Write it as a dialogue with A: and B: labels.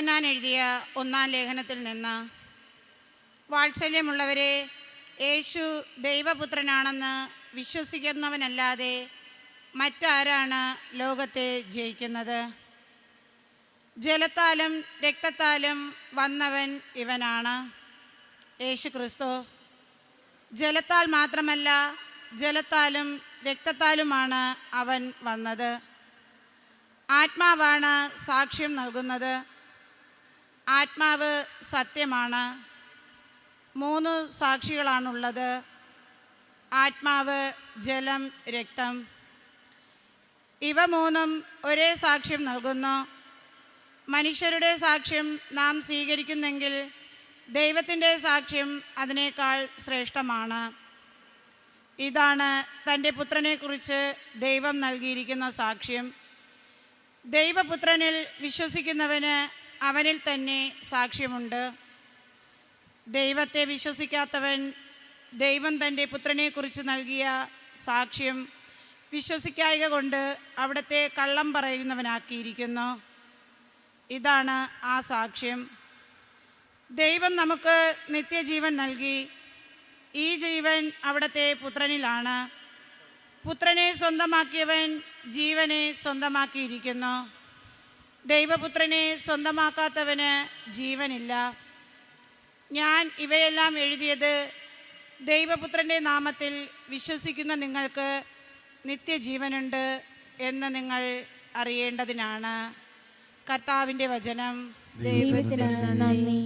A: യോഹന്നാൻ എഴുതിയ ഒന്നാം ലേഖനത്തിൽ നിന്ന് വാത്സല്യമുള്ളവരെ യേശു ദൈവപുത്രനാണെന്ന് വിശ്വസിക്കുന്നവനല്ലാതെ മറ്റാരാണ് ലോകത്തെ ജയിക്കുന്നത് ജലത്താലും രക്തത്താലും വന്നവൻ ഇവനാണ് യേശു ക്രിസ്തു ജലത്താൽ മാത്രമല്ല ജലത്താലും രക്തത്താലുമാണ് അവൻ വന്നത് ആത്മാവാണ് സാക്ഷ്യം നൽകുന്നത് ആത്മാവ് സത്യമാണ് മൂന്ന് സാക്ഷികളാണുള്ളത് ആത്മാവ് ജലം രക്തം ഇവ മൂന്നും ഒരേ സാക്ഷ്യം നൽകുന്നു മനുഷ്യരുടെ സാക്ഷ്യം നാം സ്വീകരിക്കുന്നെങ്കിൽ ദൈവത്തിൻ്റെ സാക്ഷ്യം അതിനേക്കാൾ ശ്രേഷ്ഠമാണ് ഇതാണ് തൻ്റെ പുത്രനെക്കുറിച്ച് ദൈവം നൽകിയിരിക്കുന്ന സാക്ഷ്യം ദൈവപുത്രനിൽ വിശ്വസിക്കുന്നവന് അവനിൽ തന്നെ സാക്ഷ്യമുണ്ട് ദൈവത്തെ വിശ്വസിക്കാത്തവൻ ദൈവം തൻ്റെ പുത്രനെക്കുറിച്ച് നൽകിയ സാക്ഷ്യം വിശ്വസിക്കായക കൊണ്ട് അവിടുത്തെ കള്ളം പറയുന്നവനാക്കിയിരിക്കുന്നു ഇതാണ് ആ സാക്ഷ്യം ദൈവം നമുക്ക് നിത്യജീവൻ നൽകി ഈ ജീവൻ അവിടുത്തെ പുത്രനിലാണ് പുത്രനെ സ്വന്തമാക്കിയവൻ ജീവനെ സ്വന്തമാക്കിയിരിക്കുന്നു ദൈവപുത്രനെ സ്വന്തമാക്കാത്തവന് ജീവനില്ല ഞാൻ ഇവയെല്ലാം എഴുതിയത് ദൈവപുത്രൻ്റെ നാമത്തിൽ വിശ്വസിക്കുന്ന നിങ്ങൾക്ക് നിത്യജീവനുണ്ട് എന്ന് നിങ്ങൾ അറിയേണ്ടതിനാണ് കർത്താവിൻ്റെ വചനം ദൈവത്തിന് നന്ദി